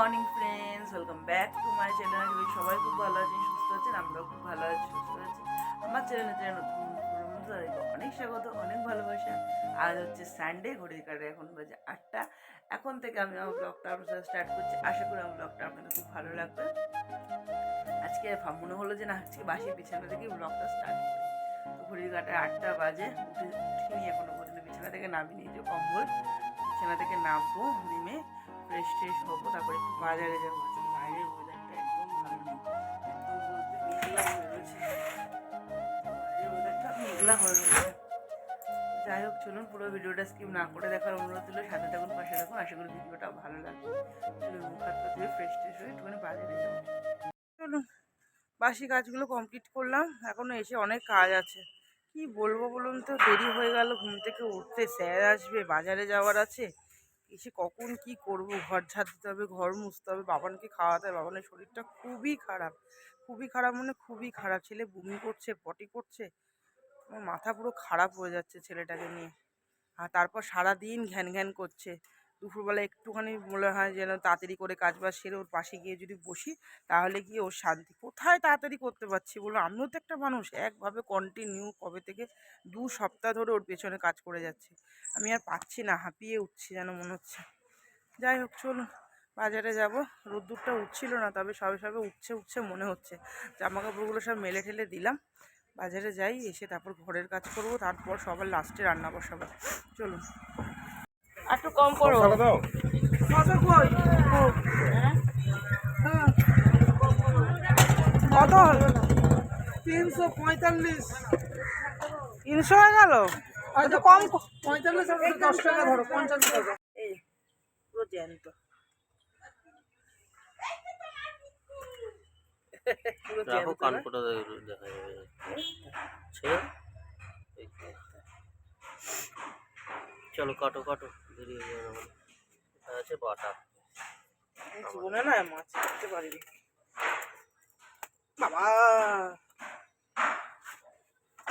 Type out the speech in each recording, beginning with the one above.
Morning friends, welcome back to my channel. সবাই খুব ভালো আছেন, সুস্থ আছেন, আমরাও খুব ভালো আছি, সুস্থ আছি। আমার চ্যানেলে চ্যানেল নতুন অনেক স্বাগত, অনেক ভালোবাসা। আজ হচ্ছে সানডে ঘড়ির কাটে এখন বাজে আটটা। এখন থেকে আমি আমার ব্লগটা আপনার স্টার্ট করছি। আশা করি আমার ব্লগটা আপনাদের খুব ভালো লাগবে। আজকে মনে হলো যে না, আজকে বাসি বিছানা থেকে ব্লগটা স্টার্ট করি। ঘড়ির কাটে আটটা বাজে, উঠে উঠিনি এখনও পর্যন্ত। বিছানা থেকে নামিনি যে কম্বল। বিছানা থেকে নামবো, নেমে ফ্রেশ ট্রেশ হব তারপরে একটু বাজারে যাব। আজকে বাইরের ওয়েদারটা একদম ভালো নেই মেঘলা হয়ে রয়েছে। যাই হোক, চলুন পুরো ভিডিওটা স্কিপ না করে দেখার অনুরোধ দিল সাথে থাকুন, পাশে থাকুন। আশা করি ভিডিওটা ভালো লাগবে। চলুন ফ্রেশ ট্রেশ হয়ে একটুখানি বাজারে যাব। চলুন, বাসি কাজগুলো কমপ্লিট করলাম। এখনও এসে অনেক কাজ আছে। কি বলব বলুন তো? দেরি হয়ে গেল, ঘুম থেকে উঠতে স্যার আসবে, বাজারে যাওয়ার আছে। এসে কখন কি করব? ঘর ঝাড় দিতে হবে, ঘর মুছতে হবে, বাবানকে খাওয়াতে হবে। বাবানের শরীরটা খুবই খারাপ খুবই খারাপ মানে খুবই খারাপ। ছেলে বমি করছে, পটি করছে মাথা পুরো খারাপ হয়ে যাচ্ছে ছেলেটাকে নিয়ে। আর তারপর সারাদিন ঘ্যান ঘ্যান করছে। দুপুরবেলা একটুখানি মনে হয় যেন তাড়াতাড়ি করে কাজ বাজ সেরে ওর পাশে গিয়ে যদি বসি, তাহলে গিয়ে ওর শান্তি। কোথায় তাড়াতাড়ি করতে পারছি বলো আমিও তো একটা মানুষ, একভাবে কন্টিনিউ কবে থেকে দু সপ্তাহ ধরে ওর পেছনে কাজ করে যাচ্ছি। আমি আর পাচ্ছি না, হাঁপিয়ে উঠছি যেন মনে হচ্ছে। যাই হোক, চলুন, বাজারে যাব। রোদ্দুরটা উঠছিল না, তবে সবে সবে উঠছে উঠছে মনে হচ্ছে। জামা কাপড়গুলো সব মেলে ঠেলে দিলাম। বাজারে যাই, এসে তারপর ঘরের কাজ করব, তারপর সবার লাস্টে রান্না বসাবো। চলুন। একটু কম করো। দাও কত তিনশো পঁয়তাল্লিশ। তিনশো হয়ে গেল? কম পঁয়তাল্লিশ দশ টাকা ধরো পঞ্চান্ন টাকা। এই পুরো জ্যান্ত। রাখো কান ফোটা দেখা যাবে ছেড়ে চলো কাটো কাটো। হয়ে যাবে আমার এটা আছে? বাটা। জীবনে না মাছ কাটতে পারিনি। বাবা!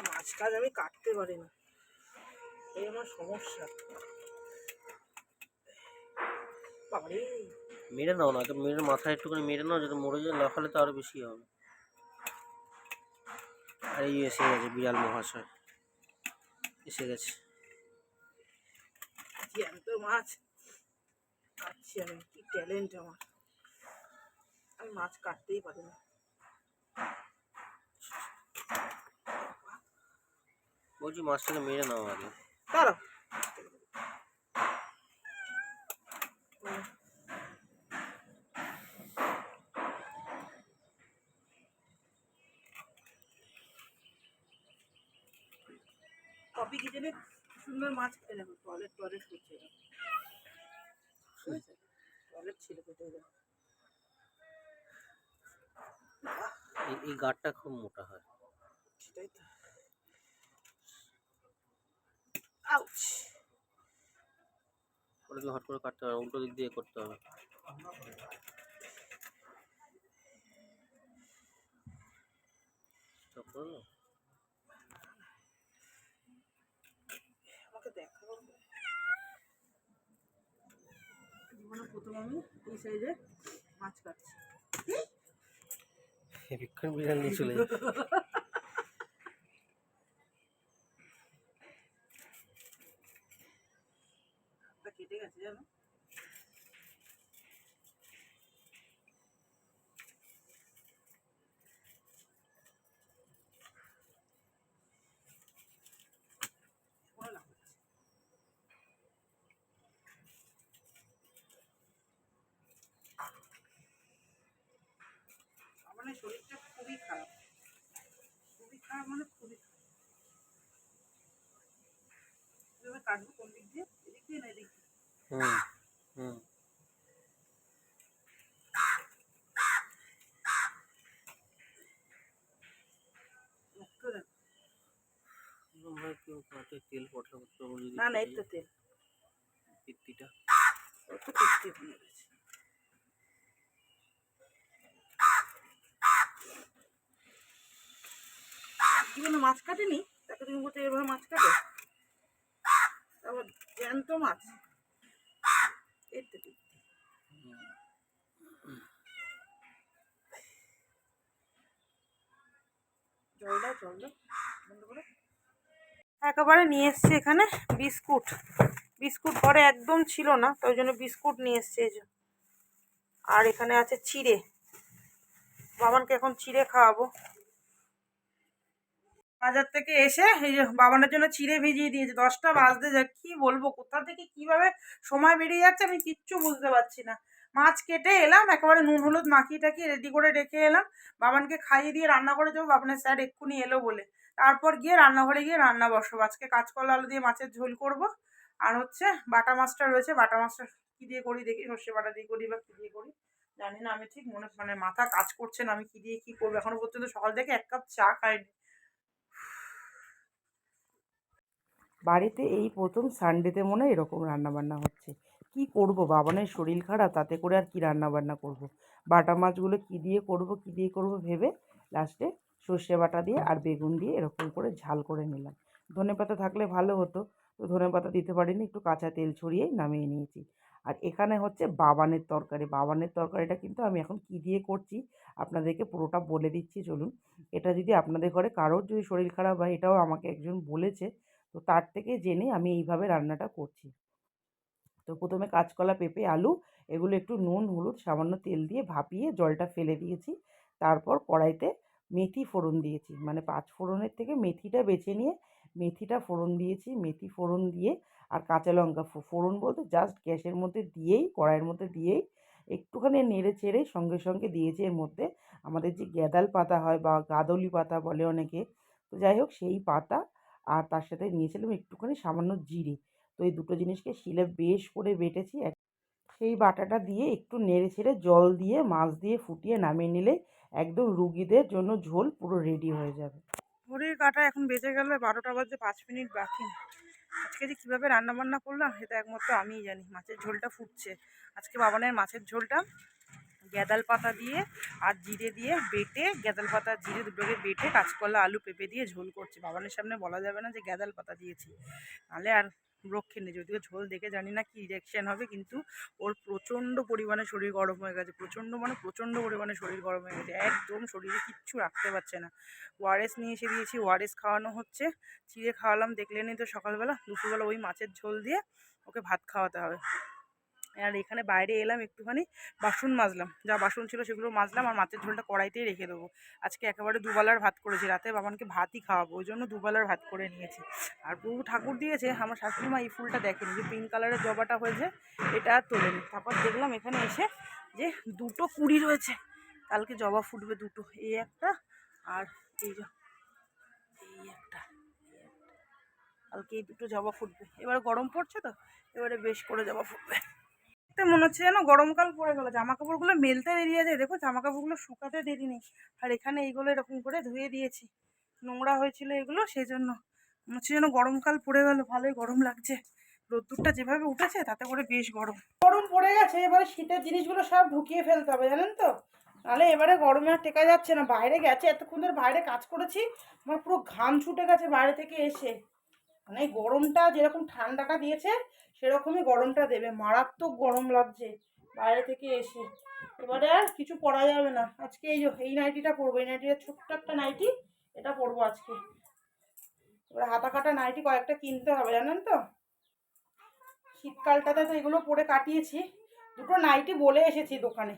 মাছ কাজ আমি কাটতে পারি না এই আমার সমস্যা। বাবারে! মেরে নাও না তো মেরে মাথায় একটুখানি মেরে নাও যদি মরে যায় না লাফালে তো আরও বেশি হবে। আর এই এসে গেছে বিড়াল মহাশয়। এসে গেছে। মাছ। কাটছি আমি কি ট্যালেন্ট আমার। আমি মাছ কাটতেই পারি না। বলছি মাছটাকে মেরে নাও আগে। দাঁড়াও। কপি কিচেনে সুন্দর মাছ খেয়ে দেখো টয়লেট টয়লেট করছে টয়লেট ছিল কোথায় এই এই খুব মোটা হয়। সেটাই তো। আউচ ওটাকে হট করে কাটতে হবে উল্টো দিক দিয়ে করতে হবে। করো না? আমাকে দেখাবো জীবনে প্রথম আমি এই সাইজে মাছ কাটছি। বিক্ষণ বিড়াল নিয়ে চলে আমার না শরীরটা খুবই খারাপ। খুবই খারাপ মানে খুবই খারাপ। এভাবে কাটবো কোন দিক দিয়ে? এদিক দিয়ে না এদিক হুম তেল পটলা করতে না না এই তো তেল। পিত্তিটা হয়ে গেছে। কি জন্য মাছ কাটেনি? তাকে তুমি বলছো এভাবে মাছ কাটে? তারপর জ্যান্ত মাছ। এই একেবারে নিয়ে এসছি এখানে বিস্কুট। বিস্কুট ঘরে একদম ছিল না তাই জন্য বিস্কুট নিয়ে এসছে এই আর এখানে আছে চিড়ে। বাবানকে এখন চিড়ে খাওয়াবো। বাজার থেকে এসে এই যে বাবানের জন্য চিড়ে ভিজিয়ে দিয়েছে। দশটা বাজতে যায় কি বলব? কোথা থেকে কীভাবে সময় বেরিয়ে যাচ্ছে আমি কিচ্ছু বুঝতে পারছি না। মাছ কেটে এলাম, একেবারে নুন, হলুদ মাখিয়ে টাকিয়ে রেডি করে রেখে এলাম। বাবানকে খাইয়ে দিয়ে রান্না করে যাব, বাবানের স্যার এক্ষুনি এলো বলে। তারপর গিয়ে রান্নাঘরে গিয়ে রান্না বসাবো। আজকে কাঁচকলা আলু দিয়ে মাছের ঝোল করব। আর হচ্ছে বাটা মাছটা রয়েছে, বাটা মাছটা কী দিয়ে করি দেখি, সর্ষে বাটা দিয়ে করি বা কী দিয়ে করি, জানি না, আমি ঠিক মনে মানে মাথা কাজ করছে না, আমি কী দিয়ে কী করব? এখনও পর্যন্ত সকাল থেকে এক কাপ চা খাইনি। বাড়িতে এই প্রথম সানডেতে মনে হয় এরকম রান্নাবান্না হচ্ছে। কি করব? বাবানের শরীর খারাপ, তাতে করে আর কি রান্নাবান্না করব। বাটা মাছগুলো কি দিয়ে করব, কি দিয়ে করব ভেবে লাস্টে সর্ষে বাটা দিয়ে আর বেগুন দিয়ে এরকম করে ঝাল করে নিলাম। ধনে পাতা থাকলে ভালো হতো, তো ধনে পাতা দিতে পারিনি, একটু কাঁচা তেল ছড়িয়ে নামিয়ে নিয়েছি। আর এখানে হচ্ছে বাবানের তরকারি। বাবানের তরকারিটা কিন্তু আমি এখন কি দিয়ে করছি? আপনাদেরকে পুরোটা বলে দিচ্ছি, চলুন। এটা যদি আপনাদের ঘরে কারোর যদি শরীর খারাপ হয়, এটাও আমাকে একজন বলেছে। তো তার থেকে জেনে আমি এইভাবে রান্নাটা করছি। তো প্রথমে কাঁচকলা, পেঁপে, আলু এগুলো একটু নুন, হলুদ, সামান্য তেল দিয়ে ভাপিয়ে জলটা ফেলে দিয়েছি। তারপর কড়াইতে মেথি ফোড়ন দিয়েছি। মানে পাঁচ ফোড়নের থেকে মেথিটা বেছে নিয়ে মেথিটা ফোড়ন দিয়েছি। মেথি ফোড়ন দিয়ে আর কাঁচা লঙ্কা ফোড়ন বলতে জাস্ট গ্যাসের মধ্যে দিয়েই, কড়াইয়ের মধ্যে দিয়েই একটুখানি নেড়ে চেড়ে সঙ্গে সঙ্গে দিয়েছি এর মধ্যে আমাদের যে গ্যাদাল পাতা হয় বা গাদলি পাতা বলে অনেকে। তো যাই হোক সেই পাতা আর তার সাথে নিয়েছিলাম একটুখানি সামান্য জিরে। তো এই দুটো জিনিসকে শিলে বেশ করে বেটেছি। সেই বাটাটা দিয়ে একটু নেড়ে ছেড়ে জল দিয়ে, মাছ দিয়ে ফুটিয়ে নামিয়ে নিলে একদম রুগীদের জন্য ঝোল পুরো রেডি হয়ে যাবে। ঘড়ির কাটা এখন বেজে গেল, বারোটা বাজে পাঁচ মিনিট বাকি। আজকে যে কীভাবে রান্না বান্না করলাম, সেটা একমাত্র আমিই জানি। মাছের ঝোলটা ফুটছে। আজকে বাবানের মাছের ঝোলটা গ্যাদাল পাতা দিয়ে আর জিরে দিয়ে বেটে, গ্যাদাল পাতা, জিরে দুটোকে বেটে, কাঁচকলা, আলু পেঁপে দিয়ে ঝোল করছি। বাবানের সামনে বলা যাবে না যে গ্যাদাল পাতা দিয়েছি। নাহলে আর রক্ষে নেই। যদিও ঝোল দেখে জানি না কী রিয়াকশান হবে, কিন্তু ওর প্রচণ্ড পরিমাণে শরীর গরম হয়ে গেছে। প্রচণ্ড মানে প্রচণ্ড পরিমাণে শরীর গরম হয়ে গেছে। একদম শরীরে কিচ্ছু রাখতে পারছে না। ওআরএস নিয়ে এসে দিয়েছি। ওআরএস খাওয়ানো হচ্ছে। চিড়ে খাওয়ালাম দেখলেনই তো সকালবেলা। দুপুরবেলা ওই মাছের ঝোল দিয়ে ওকে ভাত খাওয়াতে হবে। আর এখানে বাইরে এলাম একটুখানি বাসন মাজলাম। যা বাসন ছিল সেগুলো মাজলাম আর মাছের ঝোলটা কড়াইতেই রেখে দেবো। আজকে একেবারে দুবেলার ভাত করেছি, রাতে বাবানকে ভাতই খাওয়াবো, ওই জন্য দুবেলার ভাত করে নিয়েছি। আর প্রভু ঠাকুর দিয়েছে, আমার শাশুড়ি মা এই ফুলটা দেখেনি, যে পিঙ্ক কালারের জবাটা হয়েছে এটা আর তোলেনি। তারপর দেখলাম এখানে এসে যে দুটো কুড়ি রয়েছে, কালকে জবা ফুটবে দুটো, এই একটা আর এই এই একটা। কালকে এই দুটো জবা ফুটবে। এবারে গরম পড়ছে তো, এবারে বেশ করে জবা ফুটবে। তো মনে হচ্ছে যেন গরমকাল পড়ে গেলো। জামা কাপড়গুলো মেলতে দেরি আছে। দেখো জামা কাপড়গুলো শুকাতে দেরি নেই। আর এখানে এইগুলো এরকম করে ধুয়ে দিয়েছি। নোংরা হয়েছিল এগুলো সেই জন্য মনে হচ্ছে যেন গরমকাল পড়ে গেল। ভালোই গরম লাগছে। রোদ্দুরটা যেভাবে উঠেছে, তাতে করে বেশ গরম। গরম পড়ে গেছে, এবারে শীতের জিনিসগুলো সব ঢুকিয়ে ফেলতে হবে, জানেন তো? নাহলে এবারে গরমে আর টেকা যাচ্ছে না। বাইরে গেছে, এতক্ষণ ধরে বাইরে কাজ করেছি, আমার পুরো ঘাম ছুটে গেছে বাইরে থেকে এসে। মানে গরমটা যেরকম ঠান্ডাটা দিয়েছে সেরকমই গরমটা দেবে। মারাত্মক গরম লাগছে বাইরে থেকে এসে। এবারে আর কিছু পরা যাবে না। আজকে এই এই নাইটিটা পরবো। এই নাইটিটা ছোট্ট একটা নাইটি, এটা পরবো আজকে। এবার হাতা কাটা নাইটি কয়েকটা কিনতে হবে, জানেন তো? শীতকালটাতে তো এগুলো পরে কাটিয়েছি। দুটো নাইটি বলে এসেছি দোকানে।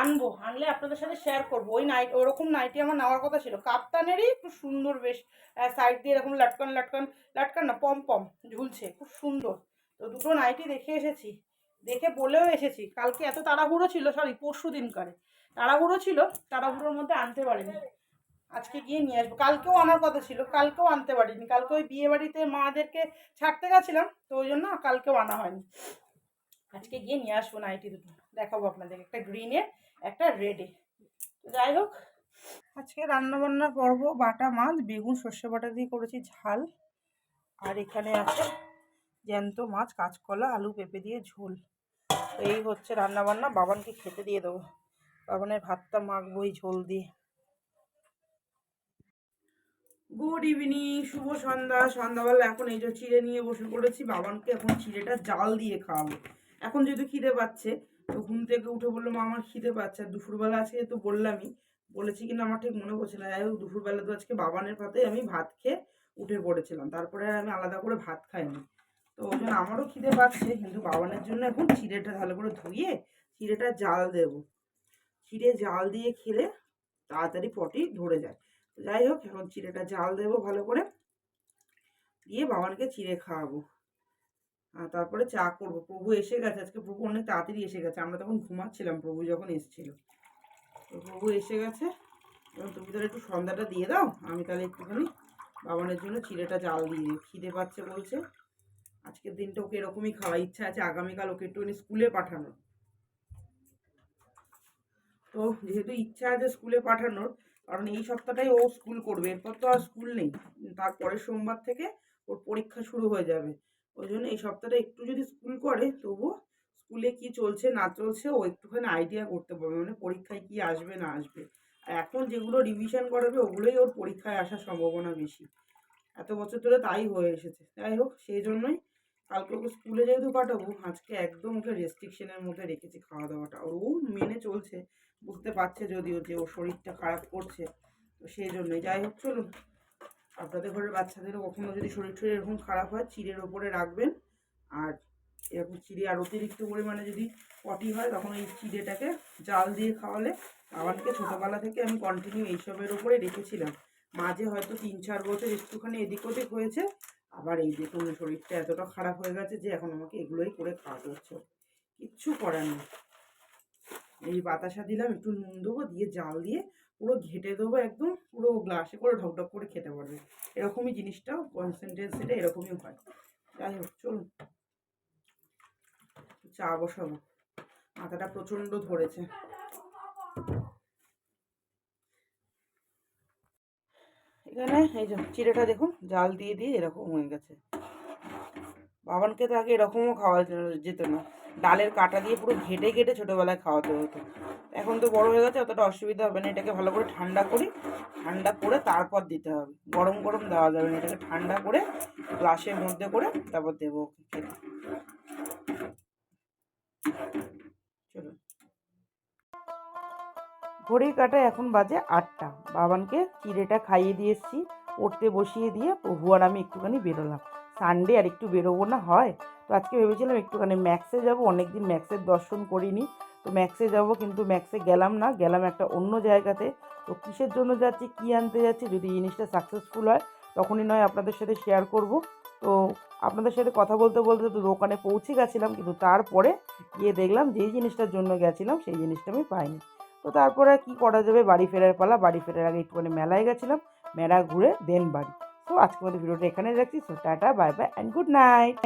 আনব, আনলে আপনাদের সাথে শেয়ার করব। ওই নাইট, ওরকম নাইটি আমার নেওয়ার কথা ছিল। কাপ্তানেরই একটু সুন্দর বেশ সাইড দিয়ে এরকম লাটকান লাটকান লাটকান না পম পম ঝুলছে, খুব সুন্দর। তো দুটো নাইটি দেখে এসেছি। দেখে বলেও এসেছি। কালকে এত তাড়াহুড়ো ছিল সরি পরশু দিনকারে তাড়াহুড়ো ছিল, তাড়াহুড়োর মধ্যে আনতে পারিনি। আজকে গিয়ে নিয়ে আসব। কালকেও আনার কথা ছিল, কালকেও আনতে পারিনি। কালকে ওই বিয়ে বাড়িতে মাদেরকে ছাড়তে গেছিলাম, তো ওই জন্য কালকেও আনা হয়নি। আজকে গিয়ে নিয়ে আসব নাইটি দুটো। দেখাবো আপনাদের। একটা গ্রিনে একটা রেডে যাই হোক, আজকে রান্নাবান্না পর্ব, বাটা মাছ, বেগুন, সর্ষে বাটা দিয়ে করেছি ঝাল। আর এখানে আছে জ্যান্ত মাছ, কাঁচকলা, আলু, পেঁপে দিয়ে ঝোল। এই হচ্ছে রান্নাবান্না। বাবানকে খেতে দিয়ে দেবো। বাবানের ভাতটা মাখবো এই ঝোল দিয়ে। গুড ইভিনিং শুভ সন্ধ্যা। সন্ধ্যাবেলা এখন এই যে চিড়ে নিয়ে বসে পড়েছি, বাবানকে এখন চিড়েটা জাল দিয়ে খাওয়াবো। এখন যেহেতু খিদে পাচ্ছে, তো ঘুম থেকে উঠে বলল, মা, আমার খিদে পাচ্ছে। আর দুপুরবেলা আজকে তো বললামই, বলেছি কিনা আমার ঠিক মনে পড়ছে না। যাই হোক দুপুরবেলা তো আজকে বাবানের পাতে আমি ভাত খেয়ে উঠে পড়েছিলাম। তারপরে আমি আলাদা করে ভাত খাইনি। তো ওই জন্য আমারও খিদে পাচ্ছে কিন্তু বাবানের জন্য এখন চিড়েটা ভালো করে ধুয়ে চিড়েটা জাল দেব। চিড়ে জাল দিয়ে খেলে তাড়াতাড়ি পটি ধরে যায়। তো যাই হোক এখন চিড়েটা জাল দেবো ভালো করে। দিয়ে বাবানকে চিড়ে খাওয়াবো। আর তারপরে চা করব। প্রভু এসে গেছে। আজকে প্রভু অনেক তাড়াতাড়ি এসে গেছে। আমরা তখন ঘুমাচ্ছিলাম প্রভু যখন এসেছিল। তো প্রভু এসে গেছে। এবং তুমি তাহলে একটু সন্ধ্যাটা দিয়ে দাও। আমি তাহলে একটুখানি বাবানের জন্য চিড়েটা জাল দিয়ে দিই। খিদে পাচ্ছে বলছে। আজকের দিনটা ওকে এরকমই খাওয়া ইচ্ছা আছে, আগামীকাল ওকে একটুখানি স্কুলে পাঠানোর। তো যেহেতু ইচ্ছা আছে স্কুলে পাঠানোর, কারণ এই সপ্তাহটাই ও স্কুল করবে, এরপর তো আর স্কুল নেই। তারপরের সোমবার থেকে ওর পরীক্ষা শুরু হয়ে যাবে। ওই জন্য এই সপ্তাহটা একটু যদি স্কুল করে তবু স্কুলে কি চলছে, না চলছে, ও একটুখানি আইডিয়া করতে পারবে মানে পরীক্ষায় কি আসবে, না আসবে। আর এখন যেগুলো রিভিশন করাবে, ওগুলোই ওর পরীক্ষায় আসার সম্ভাবনা বেশি। এত বছর ধরে তাই হয়ে এসেছে। যাই হোক, সেই জন্যই কালকে ওকে স্কুলে যেহেতু পাঠাবো, আজকে একদম ওকে রেস্ট্রিকশনের মধ্যে রেখেছি খাওয়া দাওয়াটা ও মেনে চলছে, বুঝতে পারছে যদিও যে ওর শরীরটা খারাপ করছে, তো সেই জন্যই। যাই হোক, চলুন। আপনাদের ঘরের বাচ্চাদেরও কখনো যদি শরীর টরীর এরকম খারাপ হয়, চিড়ের ওপরে রাখবেন। আর এরকম চিড়ে আর অতিরিক্ত পরিমাণে যদি পটি হয়, তখন এই চিড়েটাকে জাল দিয়ে খাওয়ালে আমাকে ছোটোবেলা থেকে আমি কন্টিনিউ এইসবের ওপরে রেখেছিলাম। মাঝে হয়তো তিন চার বছর একটুখানি এদিক ওদিক হয়েছে আবার এই দেখুন শরীরটা এতটা খারাপ হয়ে গেছে যে এখন আমাকে এগুলোই করে খাওয়াতে হচ্ছে। কিচ্ছু করার নেই। এই বাতাসা দিলাম, একটু নুন দেবো, দিয়ে জাল দিয়ে পুরো ঘেটে দেবো একদম, পুরো গ্লাসে করে ঢকঢক করে খেতে পারবে। এরকমই জিনিসটা কনসেন্ট্রেন্সিটা এরকমই হয়। যাই হোক, চলুন। চা বসাবো। মাথাটা প্রচণ্ড ধরেছে। এখানে এই যে চিড়েটা দেখুন, জাল দিয়ে দিয়ে এরকম হয়ে গেছে। বাবানকে তো আগে এরকমও খাওয়া যেত না ডালের কাটা দিয়ে পুরো ঘেটে ঘেটে ছোটোবেলায় খাওয়াতে হতো। এখন তো বড় হয়ে গেছে, অতটা অসুবিধা হবে না, এটাকে ভালো করে ঠান্ডা করি, ঠান্ডা করে তারপর দিতে হবে। গরম গরম দেওয়া যাবে না, এটাকে ঠান্ডা করে গ্লাসের মধ্যে করে তারপর দেবো খেতে। চলুন। ঘড়ির কাটা এখন বাজে আটটা। বাবানকে চিড়েটা খাইয়ে দিয়ে এসেছি পড়তে বসিয়ে দিয়ে প্রভু আর আমি একটুখানি বেরোলাম। সানডে আর একটু বেরোবো না হয়? তো আজকে ভেবেছিলাম একটুখানি ম্যাক্সে যাব অনেক দিন ম্যাক্সের দর্শন করিনি। তো ম্যাক্সে যাব কিন্তু ম্যাক্সে গেলাম না, গেলাম একটা অন্য জায়গাতে। তো কিসের জন্য যাচ্ছি, কী আনতে যাচ্ছি, যদি জিনিসটা সাকসেসফুল হয়, তখনই নয় আপনাদের সাথে শেয়ার করব। তো আপনাদের সাথে কথা বলতে বলতে তো দোকানে পৌঁছে গেছিলাম, কিন্তু তারপরে গিয়ে দেখলাম যেই জিনিসটার জন্য গেছিলাম, সেই জিনিসটা আমি পাইনি। তো তারপরে কি করা যাবে? বাড়ি ফেরার পালা। বাড়ি ফেরার আগে একটুখানি মেলায় গেছিলাম। মেলা ঘুরে দেন বাড়ি। তো আজকে আমাদের ভিডিওটা এখানে রাখছি। So tata bye bye and good night